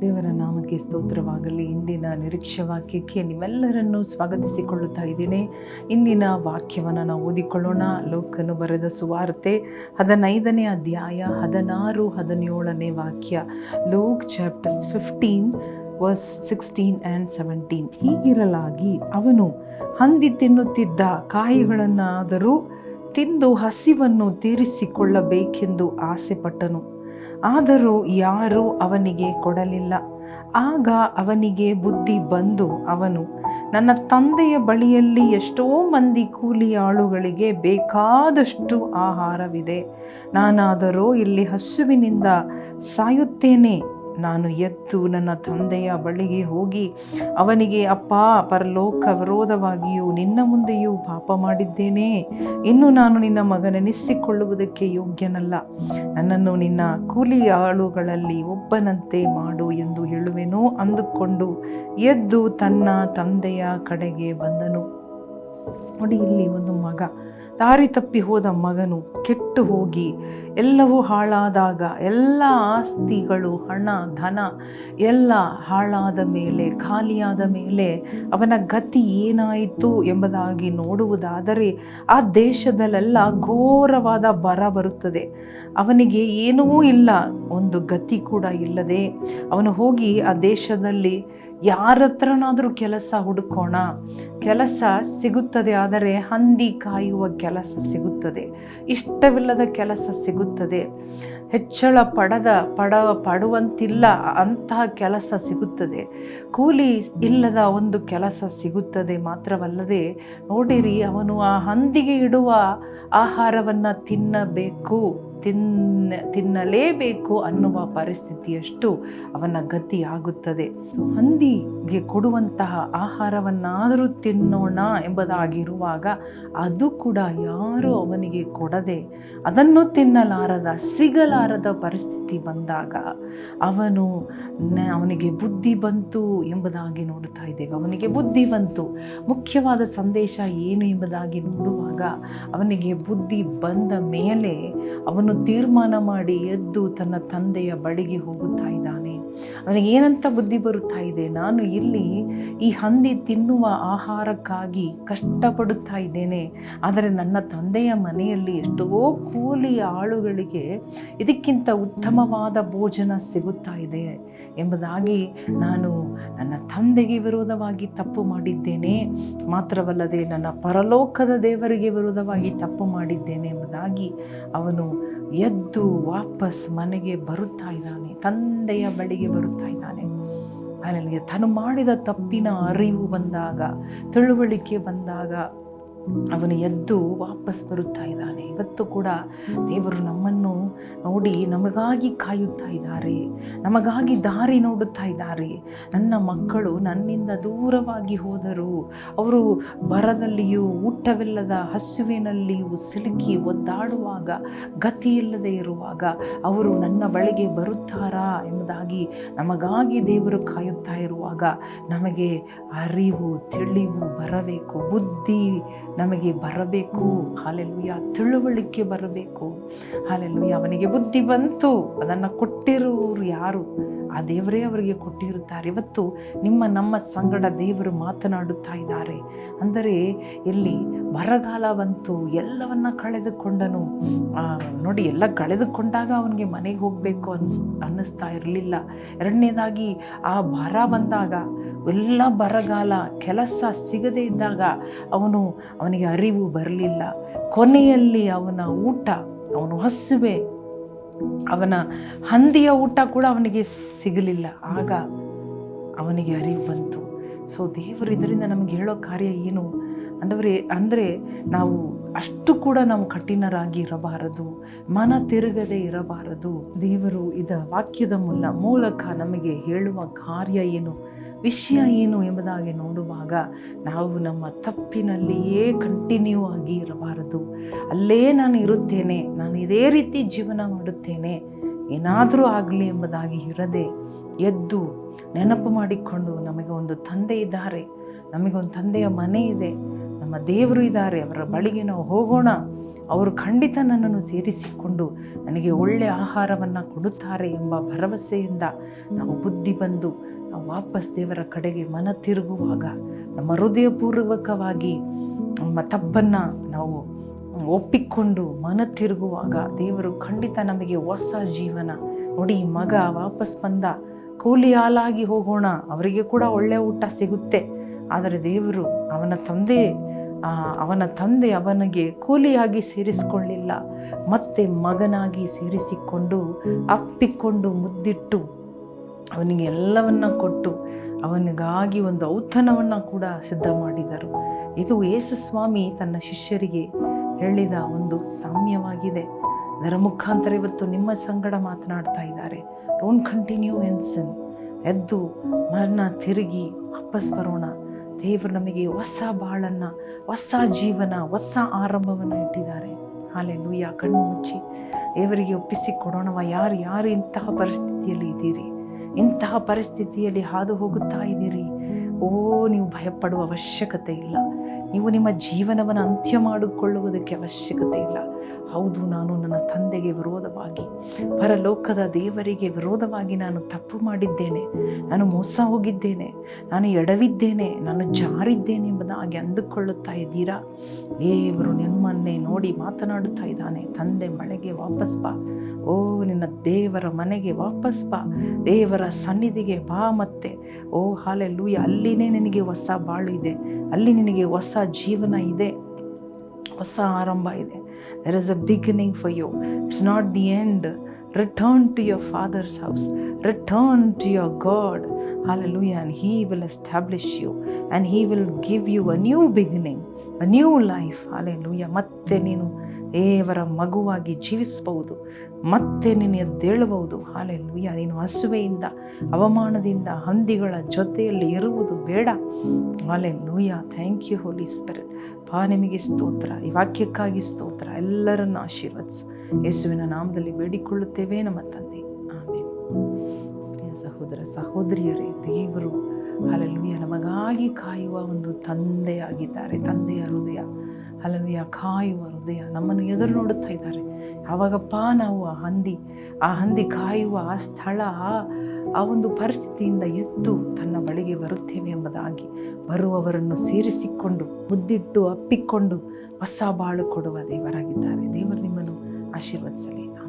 ದೇವರ ನಾಮಕ್ಕೆ ಸ್ತೋತ್ರವಾಗಲಿ. ಇಂದಿನ ನಿರೀಕ್ಷೆ ವಾಕ್ಯಕ್ಕೆ ನಿಮ್ಮೆಲ್ಲರನ್ನು ಸ್ವಾಗತಿಸಿಕೊಳ್ಳುತ್ತಾ ಇದ್ದೇನೆ. ಇಂದಿನ ವಾಕ್ಯವನ್ನು ನಾವು ಓದಿಕೊಳ್ಳೋಣ. ಲೋಕನು ಬರೆದ ಸುವಾರ್ತೆ ಹದಿನೈದನೇ ಅಧ್ಯಾಯ ಹದಿನಾರು ಹದಿನೇಳನೇ ವಾಕ್ಯ. Luke chapters fifteen verse sixteen and seventeen. ಹೀಗಿರಲಾಗಿ ಅವನು ಹಂದಿ ತಿನ್ನುತ್ತಿದ್ದ ಕಾಯಿಗಳನ್ನಾದರೂ ತಿಂದು ಹಸಿವನ್ನು ತೀರಿಸಿಕೊಳ್ಳಬೇಕೆಂದು ಆಸೆಪಟ್ಟನು. ಆದರೂ ಯಾರೂ ಅವನಿಗೆ ಕೊಡಲಿಲ್ಲ. ಆಗ ಅವನಿಗೆ ಬುದ್ಧಿ ಬಂದು ಅವನು, ನನ್ನ ತಂದೆಯ ಬಳಿಯಲ್ಲಿ ಎಷ್ಟೋ ಮಂದಿ ಕೂಲಿ ಆಳುಗಳಿಗೆ ಬೇಕಾದಷ್ಟು ಆಹಾರವಿದೆ. ನಾನಾದರೂ ಇಲ್ಲಿ ಹಸುವಿನಿಂದ ಸಾಯುತ್ತೇನೆ. ನಾನು ಎದ್ದು ನನ್ನ ತಂದೆಯ ಬಳಿಗೆ ಹೋಗಿ ಅವನಿಗೆ, ಅಪ್ಪ, ಪರಲೋಕ ವಿರೋಧವಾಗಿಯೂ ನಿನ್ನ ಮುಂದೆಯೂ ಪಾಪ ಮಾಡಿದ್ದೇನೆ. ಇನ್ನು ನಾನು ನಿನ್ನ ಮಗನೆನಿಸಿಕೊಳ್ಳುವುದಕ್ಕೆ ಯೋಗ್ಯನಲ್ಲ. ನನ್ನನ್ನು ನಿನ್ನ ಕೂಲಿ ಆಳುಗಳಲ್ಲಿ ಒಬ್ಬನಂತೆ ಮಾಡು ಎಂದು ಹೇಳುವೆನೋ, ಅಂದುಕೊಂಡು ಎದ್ದು ತನ್ನ ತಂದೆಯ ಕಡೆಗೆ ಬಂದನು. ನೋಡಿ, ಇಲ್ಲಿ ಒಂದು ಮಗ. ದಾರಿ ತಪ್ಪಿ ಹೋದ ಮಗನು ಕೆಟ್ಟು ಹೋಗಿ ಎಲ್ಲವೂ ಹಾಳಾದಾಗ ಎಲ್ಲ ಆಸ್ತಿಗಳು, ಹಣ, ಧನ ಎಲ್ಲ ಹಾಳಾದ ಮೇಲೆ, ಖಾಲಿಯಾದ ಮೇಲೆ ಅವನ ಗತಿ ಏನಾಯಿತು ಎಂಬುದಾಗಿ ನೋಡುವುದಾದರೆ ಆ ದೇಶದಲ್ಲೆಲ್ಲ ಘೋರವಾದ ಬರ ಬರುತ್ತದೆ. ಅವನಿಗೆ ಏನೂ ಇಲ್ಲ, ಒಂದು ಗತಿ ಕೂಡ ಇಲ್ಲದೆ ಅವನು ಹೋಗಿ ಆ ದೇಶದಲ್ಲಿ ಯಾರ ಹತ್ರನಾದರೂ ಕೆಲಸ ಹುಡುಕೋಣ, ಕೆಲಸ ಸಿಗುತ್ತದೆ ಆದರೆ ಹಂದಿ ಕಾಯುವ ಕೆಲಸ ಸಿಗುತ್ತದೆ. ಇಷ್ಟವಿಲ್ಲದ ಕೆಲಸ ಸಿಗುತ್ತದೆ. ಹೆಚ್ಚಳ ಪಡದ, ಪಡ, ಪಡುವಂತಿಲ್ಲ ಅಂತಹ ಕೆಲಸ ಸಿಗುತ್ತದೆ. ಕೂಲಿ ಇಲ್ಲದ ಒಂದು ಕೆಲಸ ಸಿಗುತ್ತದೆ ಮಾತ್ರವಲ್ಲದೆ, ನೋಡಿರಿ ಅವನು ಆ ಹಂದಿಗೆ ಇಡುವ ಆಹಾರವನ್ನು ತಿನ್ನಬೇಕು. ತಿನ್ನ ತಿನ್ನಲೇಬೇಕು ಅನ್ನುವ ಪರಿಸ್ಥಿತಿಯಷ್ಟು ಅವನ ಗತಿ ಆಗುತ್ತದೆ ಹಂದಿಗೆ ಕೊಡುವಂತಹ ಆಹಾರವನ್ನಾದರೂ ತಿನ್ನೋಣ ಎಂಬುದಾಗಿರುವಾಗ ಅದು ಕೂಡ ಯಾರು ಅವನಿಗೆ ಕೊಡದೆ ಅದನ್ನು ತಿನ್ನಲಾರದ, ಸಿಗಲಾರದ ಪರಿಸ್ಥಿತಿ ಬಂದಾಗ ಅವನು ಅವನಿಗೆ ಬುದ್ಧಿ ಬಂತು ಎಂಬುದಾಗಿ ನೋಡುತ್ತಾ ಇದ್ದೇವೆ. ಅವನಿಗೆ ಬುದ್ಧಿ ಬಂತು. ಮುಖ್ಯವಾದ ಸಂದೇಶ ಏನು ಎಂಬುದಾಗಿ ನೋಡುವಾಗ ಅವನಿಗೆ ಬುದ್ಧಿ ಬಂದ ಮೇಲೆ ಅವನು ತೀರ್ಮಾನ ಮಾಡಿ ಎದ್ದು ತನ್ನ ತಂದೆಯ ಬಳಿಗೆ ಹೋಗುತ್ತಾ ಇದ್ದಾನೆ. ಅವನಿಗೆ ಏನಂತ ಬುದ್ಧಿ ಬರುತ್ತಾ ಇದೆ? ನಾನು ಇಲ್ಲಿ ಈ ಹಂದಿ ತಿನ್ನುವ ಆಹಾರಕ್ಕಾಗಿ ಕಷ್ಟಪಡುತ್ತಾ ಇದ್ದೇನೆ. ಆದರೆ ನನ್ನ ತಂದೆಯ ಮನೆಯಲ್ಲಿ ಎಷ್ಟೋ ಕೂಲಿ ಆಳುಗಳಿಗೆ ಇದಕ್ಕಿಂತ ಉತ್ತಮವಾದ ಭೋಜನ ಸಿಗುತ್ತಾ ಇದೆ ಎಂಬುದಾಗಿ ನಾನು ನನ್ನ ತಂದೆಗೆ ವಿರೋಧವಾಗಿ ತಪ್ಪು ಮಾಡಿದ್ದೇನೆ. ಮಾತ್ರವಲ್ಲದೆ ನನ್ನ ಪರಲೋಕದ ದೇವರಿಗೆ ವಿರೋಧವಾಗಿ ತಪ್ಪು ಮಾಡಿದ್ದೇನೆ ಎಂಬುದಾಗಿ ಅವನು ಎದ್ದು ವಾಪಸ್ ಮನೆಗೆ ಬರುತ್ತಾ ಇದ್ದಾನೆ. ತಂದೆಯ ಬಳಿಗೆ ಬರುತ್ತಾ ಇದ್ದಾನೆ. ಅಲ್ಲಿಗೆ ತಾನು ಮಾಡಿದ ತಪ್ಪಿನ ಅರಿವು ಬಂದಾಗ, ತಿಳುವಳಿಕೆ ಬಂದಾಗ ಅವನು ಎದ್ದು ವಾಪಸ್ ಬರುತ್ತಾ ಇದ್ದಾನೆ. ಇವತ್ತು ಕೂಡ ದೇವರು ನಮ್ಮನ್ನು ನೋಡಿ ನಮಗಾಗಿ ಕಾಯುತ್ತಾ ಇದ್ದಾರೆ. ನಮಗಾಗಿ ದಾರಿ ನೋಡುತ್ತಾ ಇದ್ದಾರೆ. ನನ್ನ ಮಕ್ಕಳು ನನ್ನಿಂದ ದೂರವಾಗಿ ಹೋದರು. ಅವರು ಬರದಲ್ಲಿಯೂ ಊಟವಿಲ್ಲದ ಹಸುವಿನಲ್ಲಿಯೂ ಸಿಲುಕಿ ಒದ್ದಾಡುವಾಗ ಇಲ್ಲದೆ ಇರುವಾಗ ಅವರು ನನ್ನ ಬಳಿಗೆ ಬರುತ್ತಾರಾ ಎಂಬುದಾಗಿ ನಮಗಾಗಿ ದೇವರು ಕಾಯುತ್ತಾ ಇರುವಾಗ ನಮಗೆ ಅರಿವು, ತಿಳಿವು ಬರಬೇಕು. ಬುದ್ಧಿ ನಮಗೆ ಬರಬೇಕು. ಹಾಲೆಲ್ಲುಯ್ಯ ತಿಳುವಳಿಕೆ ಬರಬೇಕು. ಹಾಲೆಲ್ಲುಯ್ಯ ಅವನಿಗೆ ಬುದ್ಧಿ ಬಂತು, ಅದನ್ನು ಕೊಟ್ಟಿರುವವರು ಯಾರು? ಆ ದೇವರೇ ಅವರಿಗೆ ಕೊಟ್ಟಿರುತ್ತಾರೆ. ಇವತ್ತು ನಿಮ್ಮ, ನಮ್ಮ ಸಂಗಡ ದೇವರು ಮಾತನಾಡುತ್ತಾ ಇದ್ದಾರೆ. ಅಂದರೆ ಇಲ್ಲಿ ಬರಗಾಲ ಬಂತು, ಎಲ್ಲವನ್ನ ಕಳೆದುಕೊಂಡನು. ನೋಡಿ, ಎಲ್ಲ ಕಳೆದುಕೊಂಡಾಗ ಅವನಿಗೆ ಮನೆಗೆ ಹೋಗಬೇಕು ಅನ್ಸ್, ಅನ್ನಿಸ್ತಾ ಇರಲಿಲ್ಲ. ಎರಡನೇದಾಗಿ, ಆ ಬರ ಬಂದಾಗ, ಎಲ್ಲ ಬರಗಾಲ, ಕೆಲಸ ಸಿಗದೇ ಇದ್ದಾಗ ಅವನು, ಅವನಿಗೆ ಅರಿವು ಬರಲಿಲ್ಲ. ಕೊನೆಯಲ್ಲಿ ಅವನ ಊಟ ಅವನು ಹಸುವೆ. ಅವನ ಹಂದಿಯ ಊಟ ಕೂಡ ಅವನಿಗೆ ಸಿಗಲಿಲ್ಲ. ಆಗ ಅವನಿಗೆ ಅರಿವು ಬಂತು. ಸೊ ದೇವರು ಇದರಿಂದ ನಮಗೆ ಹೇಳೋ ಕಾರ್ಯ ಏನು? ಅಂದವರೇ, ಅಂದರೆ ನಾವು ಅಷ್ಟು ಕೂಡ ನಾವು ಕಠಿಣರಾಗಿ ಇರಬಾರದು. ಮನ ತಿರುಗದೆ ಇರಬಾರದು. ದೇವರು ಇದ ವಾಕ್ಯದ ಮೂಲ ಮೂಲಕ ನಮಗೆ ಹೇಳುವ ಕಾರ್ಯ ಏನು? ವಿಷಯ ಏನು ಎಂಬುದಾಗಿ ನೋಡುವಾಗ ನಾವು ನಮ್ಮ ತಪ್ಪಿನಲ್ಲಿಯೇ ಕಂಟಿನ್ಯೂ ಆಗಿ ಇರಬಾರದು. ಅಲ್ಲೇ ನಾನು ಇರುತ್ತೇನೆ, ನಾನು ಇದೇ ರೀತಿ ಜೀವನ ಮಾಡುತ್ತೇನೆ, ಏನಾದರೂ ಆಗಲಿ ಎಂಬುದಾಗಿ ಇರದೆ ಎದ್ದು ನೆನಪು ಮಾಡಿಕೊಂಡು ನಮಗೆ ಒಂದು ತಂದೆ ಇದ್ದಾರೆ ನಮಗೊಂದು ತಂದೆಯ ಮನೆ ಇದೆ, ನಮ್ಮ ದೇವರು ಇದ್ದಾರೆ, ಅವರ ಬಳಿಗೆ ನಾವು ಹೋಗೋಣ, ಅವರು ಖಂಡಿತ ನನ್ನನ್ನು ಸೇರಿಸಿಕೊಂಡು ನನಗೆ ಒಳ್ಳೆಯ ಆಹಾರವನ್ನು ಕೊಡುತ್ತಾರೆ ಎಂಬ ಭರವಸೆಯಿಂದ ನಾವು ಬುದ್ಧಿ ಬಂದು ನಾವು ವಾಪಸ್ ದೇವರ ಕಡೆಗೆ ಮನ ತಿರುಗುವಾಗ ನಮ್ಮ ಹೃದಯಪೂರ್ವಕವಾಗಿ ನಮ್ಮ ತಪ್ಪನ್ನು ನಾವು ಒಪ್ಪಿಕೊಂಡು ಮನ ತಿರುಗುವಾಗ ದೇವರು ಖಂಡಿತ ನಮಗೆ ಹೊಸ ಜೀವನ. ನೋಡಿ, ಮಗ ವಾಪಸ್ ಬಂದ, ಕೂಲಿ ಹಾಲಾಗಿ ಹೋಗೋಣ, ಅವರಿಗೆ ಕೂಡ ಒಳ್ಳೆಯ ಊಟ ಸಿಗುತ್ತೆ. ಆದರೆ ದೇವರು ಅವನ ತಂದೆ ಅವನ ತಂದೆ ಅವನಿಗೆ ಕೂಲಿಯಾಗಿ ಸೇರಿಸಿಕೊಳ್ಳಿಲ್ಲ. ಮತ್ತೆ ಮಗನಾಗಿ ಸೇರಿಸಿಕೊಂಡು, ಅಪ್ಪಿಕೊಂಡು ಮುದ್ದಿಟ್ಟು, ಅವನಿಗೆ ಎಲ್ಲವನ್ನ ಕೊಟ್ಟು, ಅವನಿಗಾಗಿ ಒಂದು ಔತಣವನ್ನು ಕೂಡ ಸಿದ್ಧ ಮಾಡಿದರು ಇದು ಯೇಸುಸ್ವಾಮಿ ತನ್ನ ಶಿಷ್ಯರಿಗೆ ಹೇಳಿದ ಒಂದು ಸಾಮ್ಯವಾಗಿದೆ. ಅದರ ಮುಖಾಂತರ ಇವತ್ತು ನಿಮ್ಮ ಸಂಗಡ ಮಾತನಾಡ್ತಾ ಇದ್ದಾರೆ. ಡೋಂಟ್ ಕಂಟಿನ್ಯೂ ಎನ್ಸನ್ ಎದ್ದು ಮರಣ ತಿರುಗಿ ವಾಪಸ್ ಬರೋಣ. ದೇವರು ನಮಗೆ ಹೊಸ ಬಾಳನ್ನು, ಹೊಸ ಜೀವನ, ಹೊಸ ಆರಂಭವನ್ನು ಇಟ್ಟಿದ್ದಾರೆ. ಹಾಲೆ ಲೂಯ ಕಣ್ಣು ಮುಚ್ಚಿ ದೇವರಿಗೆ ಒಪ್ಪಿಸಿ ಕೊಡೋಣವ ಯಾರು ಯಾರು ಇಂತಹ ಪರಿಸ್ಥಿತಿಯಲ್ಲಿ ಇದ್ದೀರಿ? ಇಂತಹ ಪರಿಸ್ಥಿತಿಯಲ್ಲಿ ಹಾದು ಹೋಗುತ್ತಾ ಇದ್ದೀರಿ? ಓ, ನೀವು ಭಯಪಡುವ ಅವಶ್ಯಕತೆ ಇಲ್ಲ. ನೀವು ನಿಮ್ಮ ಜೀವನವನ್ನು ಅಂತ್ಯ ಮಾಡಿಕೊಳ್ಳುವುದಕ್ಕೆ ಅವಶ್ಯಕತೆ ಇಲ್ಲ. ಹೌದು, ನಾನು ನನ್ನ ತಂದೆಗೆ ವಿರೋಧವಾಗಿ, ಪರಲೋಕದ ದೇವರಿಗೆ ವಿರೋಧವಾಗಿ ನಾನು ತಪ್ಪು ಮಾಡಿದ್ದೇನೆ. ನಾನು ಮೋಸ ಹೋಗಿದ್ದೇನೆ. ನಾನು ಎಡವಿದ್ದೇನೆ. ನಾನು ಜಾರಿದ್ದೇನೆ ಎಂಬುದಾಗಿ ಅಂದುಕೊಳ್ಳುತ್ತಾ ಇದ್ದೀರಾ? ದೇವರು ನಿಮ್ಮನ್ನೇ ನೋಡಿ ಮಾತನಾಡುತ್ತಾ ಇದ್ದಾನೆ. ತಂದೆ ಮಳೆಗೆ ವಾಪಸ್ ಬಾ. ಓ, ನಿನ್ನ ದೇವರ ಮನೆಗೆ ವಾಪಸ್ ಬಾ. ದೇವರ ಸನ್ನಿಧಿಗೆ ಬಾ ಮತ್ತೆ. ಓ ಹಾಲೆ ಲೂಯ ಅಲ್ಲಿನೇ ನಿನಗೆ ಹೊಸ ಬಾಳು ಇದೆ. ಅಲ್ಲಿ ನಿನಗೆ ಹೊಸ ಜೀವನ ಇದೆ. ಹೊಸ ಆರಂಭ ಇದೆ. there is a beginning for you it's not the end return to your father's house return to your God hallelujah and he will establish you and he will give you a new beginning a new life hallelujah ಮತ್ತೆ ನೀನು ದೇವರ ಮಗುವಾಗಿ ಜೀವಿಸಬಹುದು, ಮತ್ತೆ ನೀನು ಎದ್ದೇಳಬಹುದು. Hallelujah. ನೀನು ಹಸುವೆಯಿಂದ, ಅವಮಾನದಿಂದ, ಹಂದಿಗಳ ಜೊತೆಯಲ್ಲಿ ಇರುವುದು ಬೇಡ. Hallelujah thank you holy spirit ಪಾ ನಿಮಗೆ ಸ್ತೋತ್ರ. ಈ ವಾಕ್ಯಕ್ಕಾಗಿ ಸ್ತೋತ್ರ. ಎಲ್ಲರನ್ನು ಆಶೀರ್ವದಿಸು. ಯೇಸುವಿನ ನಾಮದಲ್ಲಿ ಬೇಡಿಕೊಳ್ಳುತ್ತೇವೆ ನಮ್ಮ ತಂದೆ. ಆಮೇಲೆ ಸಹೋದರ ಸಹೋದರಿಯರೇ, ದೇವರು ಹಾಲೆ ಲೂಯ್ಯ ನಮಗಾಗಿ ಕಾಯುವ ಒಂದು ತಂದೆಯಾಗಿದ್ದಾರೆ. ತಂದೆಯ ಹೃದಯ. ಹಲಲುಯ ಕಾಯುವ ಹೃದಯ ನಮ್ಮನ್ನು ಎದುರು ನೋಡುತ್ತಾ ಇದ್ದಾರೆ. ಯಾವಾಗಪ್ಪ ನಾವು ಆ ಹಂದಿ ಆ ಹಂದಿ ಕಾಯುವ ಆ ಸ್ಥಳ, ಆ- ಆ ಒಂದು ಪರಿಸ್ಥಿತಿಯಿಂದ ಎದ್ದು ತನ್ನ ಬಳಿಗೆ ಬರುತ್ತೇವೆ ಎಂಬುದಾಗಿ ಬರುವವರನ್ನು ಸೇರಿಸಿಕೊಂಡು, ಮುದ್ದಿಟ್ಟು, ಅಪ್ಪಿಕೊಂಡು, ಹೊಸ ಬಾಳು ಕೊಡುವ ದೇವರಾಗಿದ್ದಾರೆ. ದೇವರು ನಿಮ್ಮನ್ನು ಆಶೀರ್ವದಿಸಲಿ.